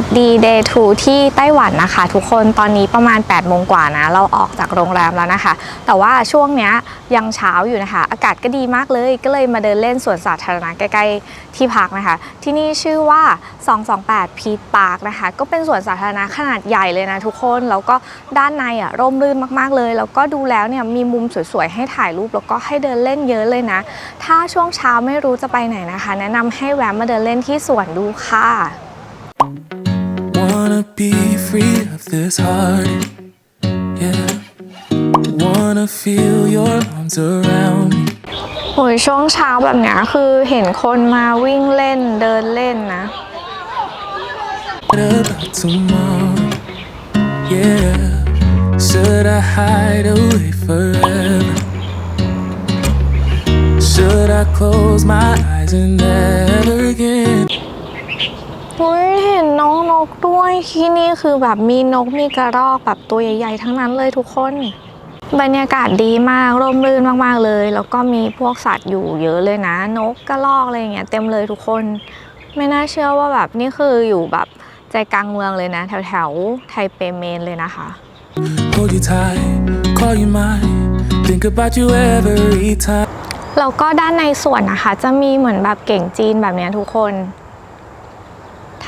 สวัสดี Day 2ที่ไต้หวันนะคะ ทุกคนตอนนี้ประมาณ8โมงกว่านะ เราออกจากโรงแรมแล้วนะคะ แต่ว่าช่วงเนี้ยยังเช้าอยู่นะคะ อากาศก็ดีมากเลย ก็เลยมาเดินเล่นสวนสาธารณะใกล้ๆที่พักนะคะ ที่นี่ชื่อว่า 228 พีทพาร์คนะคะ ก็เป็นสวนสาธารณะขนาดใหญ่เลยนะทุกคนแล้วก็ด้านในอะร่มรื่นมากๆเลย แล้วก็ดูแล้วเนี่ยมีมุมสวยๆให้ถ่ายรูปแล้วก็ให้เดินเล่นเยอะเลยนะ ถ้าช่วงเช้าไม่รู้จะไปไหนนะคะ แนะนำให้แวะมาเดินเล่นที่สวนดูค่ะ Wanna be free of this heart. Yeah. Wanna feel your arms around me. โหยช่วงเช้าแบบเนี้ยคือเห็นคนมาวิ่งเล่นเดินเล่นนะ What about tomorrow? Yeah. Should I hide away forever? Should I close my eyes and never again? เฮ้ยเห็นน้องนกด้วยที่นี่คือแบบมีนกมีกระรอกแบบตัวใหญ่ๆ ทั้งนั้นเลยทุกคน บรรยากาศดีมากร่มรื่นมากๆเลย แล้วก็มีพวกสัตว์อยู่เยอะเลยนะ นกกระรอกอะไรอย่างเงี้ยเต็มเลยทุกคน ไม่น่าเชื่อว่าแบบนี่คืออยู่แบบใจกลางเมืองเลยนะ แถวๆไทเปเมนเลยนะคะ Hold you tight, call you mine. Think about you every time. แล้วก็ด้านในสวนนะคะ จะมีเหมือนแบบเก่งจีนแบบเนี้ยทุกคน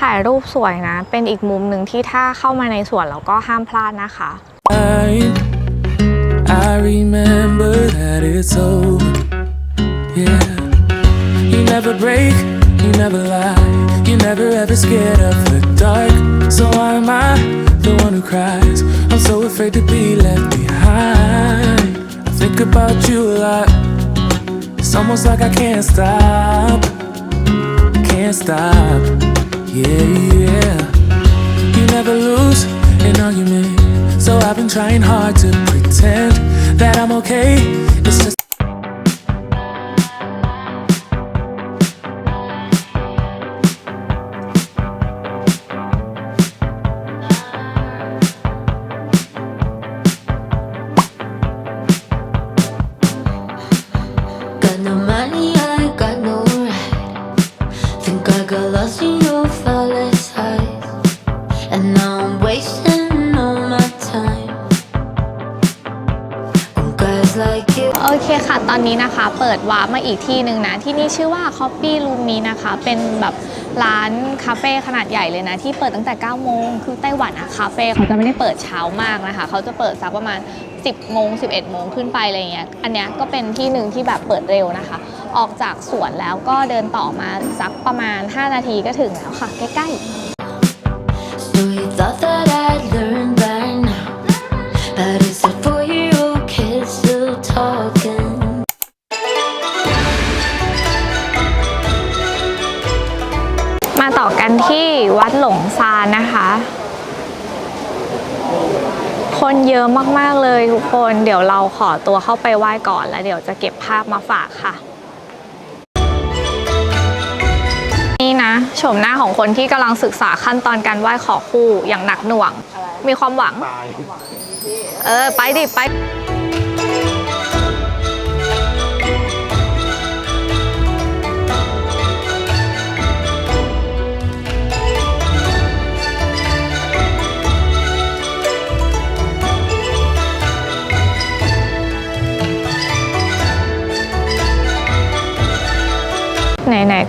ถ่ายรูปสวยนะ เป็นอีกมุมหนึ่งที่ถ้าเข้ามาในสวนเราก็ห้ามพลาดนะคะ I remember that it's over. Yeah. You never break, you never lie. You never ever scared of the dark. So why am I the one who cries? I'm so afraid to be left behind. I think about you a lot. It's almost like I can't stop. Can't stop. Yeah, yeah. You never lose an argument. So I've been trying hard to pretend that I'm okay. It's just. ปิดวาร์ปมาอีกที่หนึ่งนะ ที่นี่ชื่อว่า Coffee Room นี้นะคะ เป็นแบบร้านคาเฟ่ขนาดใหญ่เลยนะ ที่เปิดตั้งแต่ 9 โมง คือไต้หวันอะคาเฟ่เขาจะไม่ได้เปิดเช้ามากนะคะ เขาจะเปิดสักประมาณ 10 โมง 11 โมงขึ้นไปอะไรเงี้ย อันเนี้ยก็เป็นที่หนึ่งที่แบบเปิดเร็วนะคะ ออกจากสวนแล้วก็เดินต่อมาสักประมาณ 5 นาทีก็ถึงแล้วค่ะ ใกล้ๆ ต่อกันที่วัดหลงซานนะคะ คนเยอะมากๆเลยทุกคน เดี๋ยวเราขอตัวเข้าไปไหว้ก่อนแล้วเดี๋ยวจะเก็บภาพมาฝากค่ะ นี่นะโฉมหน้าของคนที่กำลังศึกษาขั้นตอนการไหว้ขอคู่อย่างหนักหน่วง มีความหวัง เออ ไปดิ ไป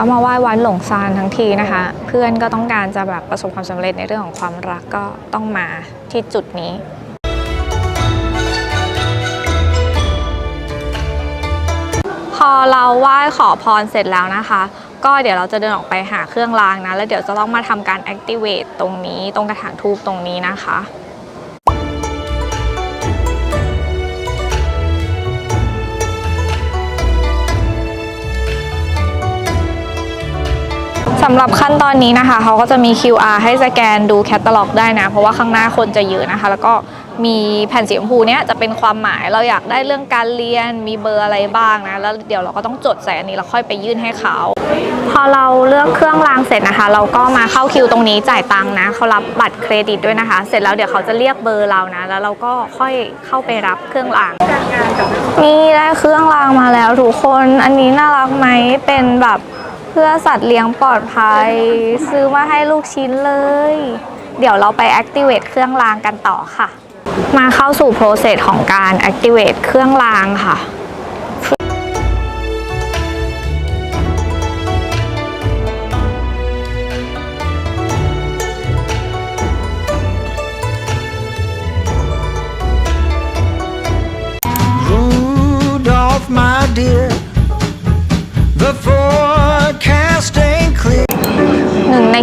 ก็มาไหว้วัดหลงซานทั้งทีนะคะ เพื่อนก็ต้องการจะแบบประสบความสำเร็จในเรื่องของความรักก็ต้องมาที่จุดนี้พอเราไหว้ขอพรเสร็จแล้วนะคะ ก็เดี๋ยวเราจะเดินออกไปหาเครื่องรางนะ แล้วเดี๋ยวจะต้องมาทำการ activate ตรงนี้ ตรงกระถางทูบตรงนี้นะคะำหรับขั้นตอนนี้นะคะเขาก็จะมี QR ให้สแกนดูแคตตาล็อกได้นะ เพราะว่าข้างหน้าคนจะเยอะนะคะ แล้วก็มีแผ่นสีชมพูเนี้ยจะเป็นความหมายเราอยากได้เรื่องการเรียนมีเบอร์อะไรบ้างนะ แล้วเดี๋ยวเราก็ต้องจดใส่อันนี้แล้วค่อยไปยื่นให้เขาพอเราเลือกเครื่องรางเสร็จนะคะ เราก็มาเข้าคิวตรงนี้จ่ายตังค์นะเขารับบัตรเครดิตด้วยนะคะ เสร็จแล้วเดี๋ยวเขาจะเรียกเบอร์เรานะ แล้วเราก็ค่อยเข้าไปรับเครื่องรางนี่ได้เครื่องรางมาแล้วทุกคน อันนี้น่ารักไหมเป็นแบบ เพื่อสัตว์เลี้ยงปลอดภัย ซื้อมาให้ลูกชิ้นเลย เดี๋ยวเราไป activate เครื่องรางกันต่อค่ะ มาเข้าสู่ process ของการ activate เครื่องรางค่ะ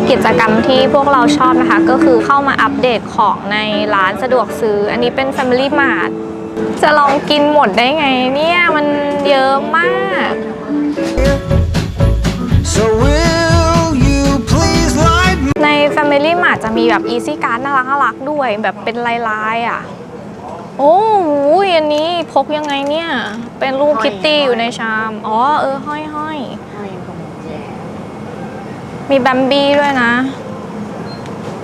กิจกรรมที่พวกเราชอบนะคะ ก็คือเข้ามาอัปเดตของในร้านสะดวกซื้อ อันนี้เป็น Family Mart จะลองกินหมดได้ไงเนี่ยมันเยอะมาก So will you please light me? ใน Family Mart จะมีแบบ Easy Card น่ารักน่ารักๆด้วยแบบเป็นลายๆอะ โอ้โหอันนี้พกยังไงเนี่ย เป็นรูปคิตตี้อยู่ในชาม อ๋อ เออ ห้อยห้อย มีแบมบี้ด้วยนะ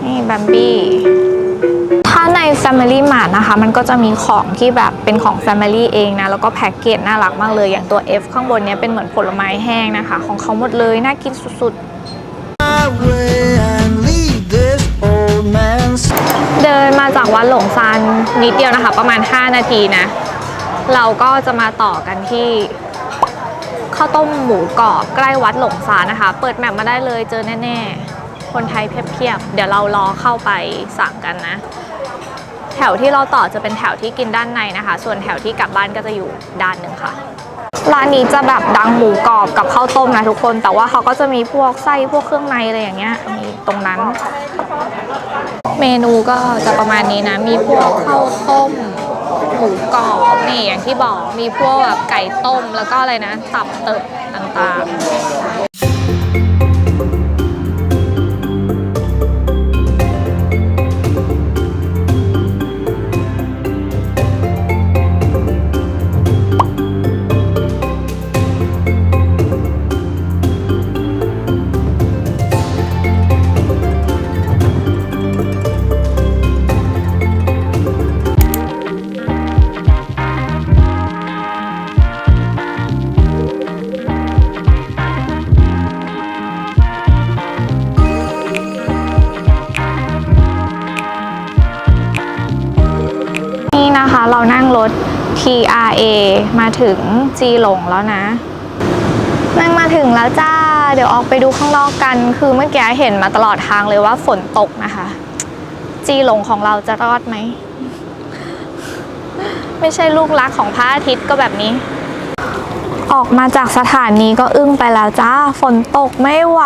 นี่แบมบี้ ถ้าใน Family Mart นะคะ มันก็จะมีของที่แบบเป็นของ Family เองนะ แล้วก็แพ็กเกจน่ารักมากเลย อย่างตัว F ข้างบนเนี้ยเป็นเหมือนผลไม้แห้งนะคะ ของเขาหมดเลย น่ากินสุดๆ เดินมาจากวัดหลงซานนิดเดียวนะคะ ประมาณ 5 นาทีนะ เราก็จะมาต่อกันที่ ข้าวต้มหมูกรอบใกล้วัดหลงซานนะคะ เปิดแมปมาได้เลยเจอแน่ๆ คนไทยเพียบๆ เดี๋ยวเรารอเข้าไปสั่งกันนะ แถวที่เราต่อจะเป็นแถวที่กินด้านในนะคะ ส่วนแถวที่กลับบ้านก็จะอยู่ด้านหนึ่งค่ะร้านนี้จะแบบดังหมูกรอบกับข้าวต้มนะทุกคน แต่ว่าเขาก็จะมีพวกไส้พวกเครื่องในอะไรอย่างเงี้ยมีตรงนั้น เมนูก็จะประมาณนี้นะ มีพวกข้าวต้ม หมูกรอบนี่อย่างที่บอกมีพวกแบบไก่ต้มแล้วก็อะไรนะ ตับเติบต่างๆ A มาถึงจีหลงแล้วนะนั่งมาถึงแล้วจ้า เดี๋ยวออกไปดูข้างนอกกัน คือเมื่อกี้เห็นมาตลอดทางเลยว่าฝนตกนะคะ จีหลงของเราจะรอดไหม ไม่ใช่ลูกรักของพระอาทิตย์ก็แบบนี้ ออกมาจากสถานีก็อึ้งไปแล้วจ้า ฝนตกไม่ไหว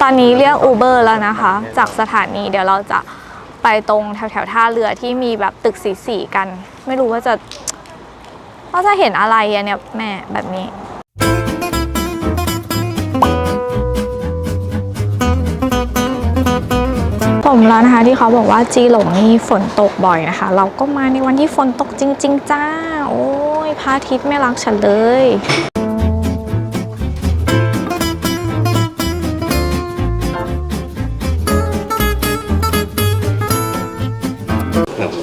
ตอนนี้เรียกอูเบอร์แล้วนะคะ จากสถานีเดี๋ยวเราจะไปตรงแถวแถวท่าเรือที่มีแบบตึกสีสีๆกัน ไม่รู้ว่าจะ ว่าจะเห็นอะไรอะเนี่ยแม่แบบนี้ผมแล้วนะคะที่เขาบอกว่าจีหลงนี่ฝนตกบ่อยนะคะ เราก็มาในวันที่ฝนตกจริง ๆ จ้า โอ้ยพระอาทิตย์ไม่รักฉันเลย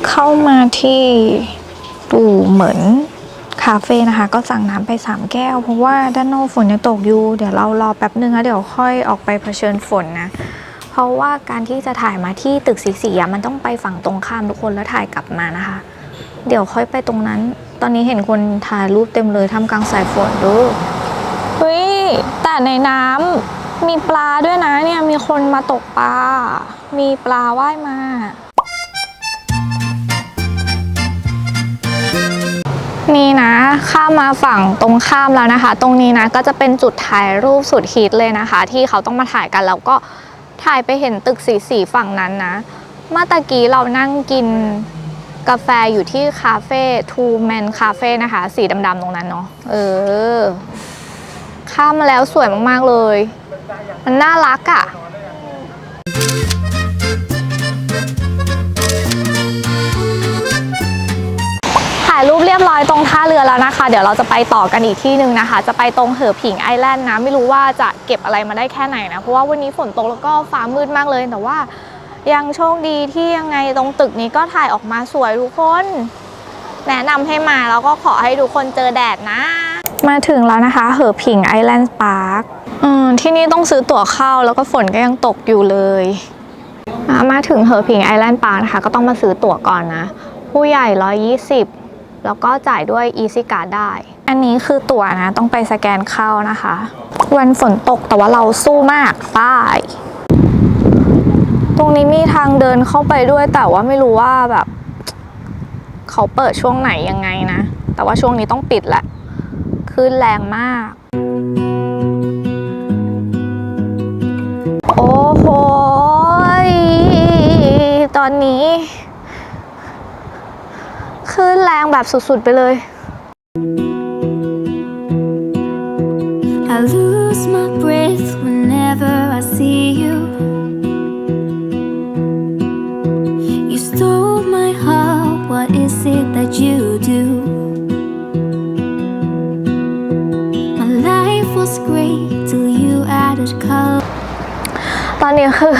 เข้ามาที่ปู่เหมือน คาเฟ่นะคะ ก็สั่งน้ำไป 3 แก้ว เพราะว่าด้านนอกฝนยังตกอยู่ เดี๋ยวเรารอแป๊บนึงแล้วเดี๋ยวค่อยออกไปเผชิญฝนนะ เพราะว่าการที่จะถ่ายมาที่ตึกสีสีมันต้องไปฝั่งตรงข้ามทุกคนแล้วถ่ายกลับมานะคะ เดี๋ยวค่อยไปตรงนั้น ตอนนี้เห็นคนถ่ายรูปเต็มเลยทำกลางสายฝนดูเฮ้ยแต่ในน้ำมีปลาด้วยนะเนี่ยมีคนมาตกปลา มีปลาว่ายมา นี่นะข้ามมาฝั่งตรงข้ามแล้วนะคะ ตรงนี้นะก็จะเป็นจุดถ่ายรูปสุดฮิตเลยนะคะ ที่เขาต้องมาถ่ายกันแล้วก็ถ่ายไปเห็นตึกสีสีฝั่งนั้นนะเมื่อตะกี้เรานั่งกินกาแฟอยู่ที่คาเฟ่ทูแมนคาเฟ่นะคะ สีดำๆตรงนั้นเนาะเออ ข้ามมาแล้วสวยมากๆเลย มันน่ารักอะ่ะายรูปเรียบร้อยตรงท่าเรือแล้วนะคะ เดี๋ยวเราจะไปต่อกันอีกที่หนึ่งนะคะ จะไปตรงเหอผิงไอแลนด์นะ ไม่รู้ว่าจะเก็บอะไรมาได้แค่ไหนนะ เพราะว่าวันนี้ฝนตกแล้วก็ฟ้ามืดมากเลย แต่ว่ายังโชคดีที่ยังไงตรงตึกนี้ก็ถ่ายออกมาสวยทุกคน แนะนำให้มาแล้วก็ขอให้ทุกคนเจอแดดนะ มาถึงแล้วนะคะเหอผิงไอแลนด์พาร์คอืมที่นี่ต้องซื้อตั๋วเข้าแล้วก็ฝนก็ยังตกอยู่เลยอะมาถึงเหอผิงไอแลนด์ปาร์นะคะก็ต้องมาซื้อตั๋วก่อนนะ ผู้ใหญ่ 120 แล้วก็จ่ายด้วย Easy Card ได้ อันนี้คือตั๋วนะ ต้องไปสแกนเข้านะคะ วันฝนตกแต่ว่าเราสู้มากป้ายตรงนี้มีทางเดินเข้าไปด้วยแต่ว่าไม่รู้ว่าแบบ เขาเปิดช่วงไหนยังไงนะ แต่ว่าช่วงนี้ต้องปิดแหละคลื่นแรงมาก โอ้โห ตอนนี้ คลื่นแรงแบบสุดๆไปเลย I lose my breath whenever I see you. You stole my heart, what is it that you do? My life was great till you added color. ตอนนี้คือ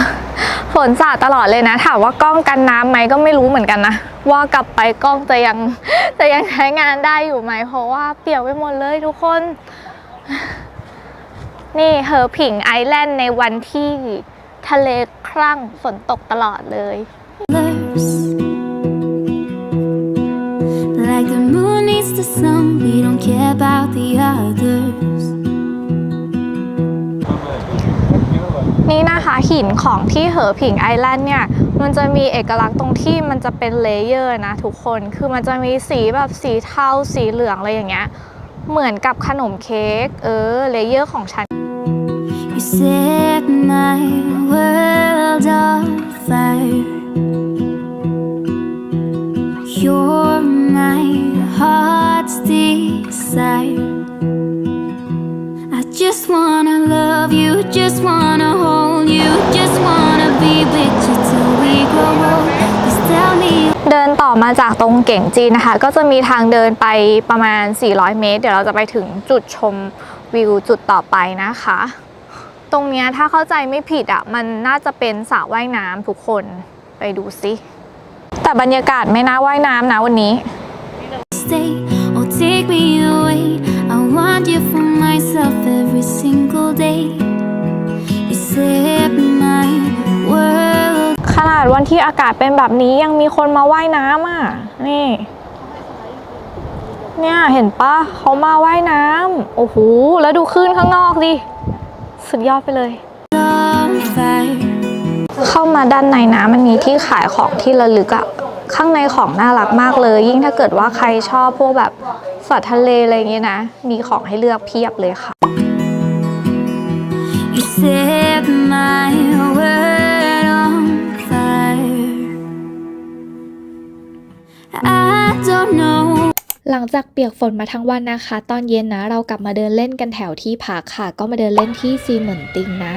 ฝนสาดตลอดเลยนะ ถามว่ากล้องกันน้ำไหมก็ไม่รู้เหมือนกันนะ ว่ากลับไปกล้องจะยังจะยังใช้งานได้อยู่ไหม เพราะว่าเปียกไปหมดเลยทุกคน นี่เฮอผิงไอแลนด์ในวันที่ทะเลครั่งฝนตกตลอดเลย Like the moon needs the sun, we don't care about the others. นี่นะคะหินของที่เหอผิงไอแลนด์เนี่ย มันจะมีเอกลักษณ์ตรงที่มันจะเป็นเลเยอร์นะทุกคนคือมันจะมีสีแบบสีเทาสีเหลืองอะไรอย่างเงี้ยเหมือนกับขนมเค้กเออเลเยอร์ของฉัน You set my world on fire. You're my heart's desire. I just wanna love you, just wanna hold you, just wanna be with you till we grow old. Just tell me เดินต่อมาจากตรงเก่งจีนนะคะ ก็จะมีทางเดินไปประมาณ 400 เมตร เดี๋ยวเราจะไปถึงจุดชมวิวจุดต่อไปนะคะ ตรงเนี้ยถ้าเข้าใจไม่ผิดอะ มันน่าจะเป็นสระว่ายน้ำทุกคนไปดูซิแต่บรรยากาศไม่น่าว่ายน้ำนะวันนี้ stay or take me away. Want you for myself every single day. You set my world ขนาดวันที่อากาศเป็นแบบนี้ยังมีคนมาว่ายน้ำอะ นี่ เนี่ยเห็นปะเขามาว่ายน้ำโอ้โห แล้วดูคลื่นข้างนอกดิ สุดยอดไปเลย เข้ามาด้านในนะมันมีที่ขายของที่ระลึกอะข้างในของน่ารักมากเลย ยิ่งถ้าเกิดว่าใครชอบพวกแบบ สัตว์ทะเลอะไรอย่างเงี้ยนะ มีของให้เลือกเพียบเลยค่ะ You set my world on fire. I don't know. หลังจากเปียกฝนมาทั้งวันนะคะ ตอนเย็นนะ เรากลับมาเดินเล่นกันแถวที่พักค่ะ ก็มาเดินเล่นที่ซีเหมือนติงนะ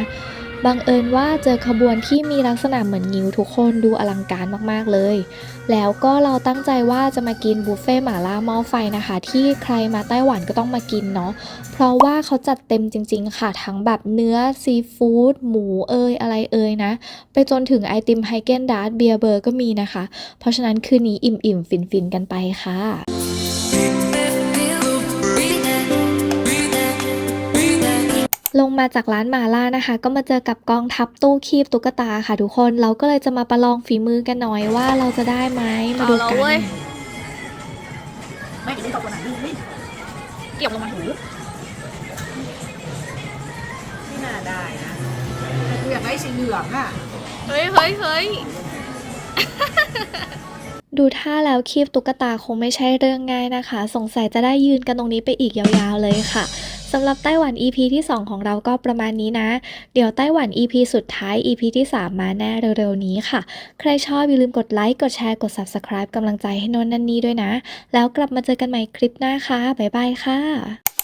บังเอิญว่าเจอขบวนที่มีลักษณะเหมือนงิ้วทุกคนดูอลังการมากๆเลย แล้วก็เราตั้งใจว่าจะมากินบุฟเฟ่หม่าล่าหม้อไฟนะคะ ที่ใครมาไต้หวันก็ต้องมากินเนาะ เพราะว่าเขาจัดเต็มจริง ๆ ค่ะ ทั้งแบบเนื้อซีฟู้ดหมูเอยอะไรเอยนะ ไปจนถึงไอติมไฮเกนดาร์ดเบียร์เบอร์ก็มีนะคะ เพราะฉะนั้นคืนนี้อิ่มๆ ฟินๆ กันไปค่ะ ลงมาจากร้านหมาล่านะคะ ก็มาเจอกับกองทัพตู้คีบตุ๊กตาค่ะทุกคนเราก็เลยจะมาประลองฝีมือกันหน่อยว่าเราจะได้ไหมมาดูกันไม่เดี๋ยวตกวันไหนนี่เกี่ยวลงมาถูไม่น่าได้นะแต่กูอยากได้สีเหลืองอะเฮ้ยเฮ้ยเฮ้ย ดูท่าแล้วคีบตุ๊กตาคงไม่ใช่เรื่องง่ายนะคะ สงสัยจะได้ยืนกันตรงนี้ไปอีกยาวๆเลยค่ะสำหรับไต้หวัน EP ที่ 2 ของเราก็ประมาณนี้นะ เดี๋ยวไต้หวัน EP สุดท้าย EP ที่ 3 มาแน่เร็วๆนี้ค่ะ ใครชอบอย่าลืมกดไลค์ กดแชร์ กด Subscribe กำลังใจให้นนนันนี่ด้วยนะ แล้วกลับมาเจอกันใหม่คลิปหน้าค่ะ บ๊ายบายค่ะ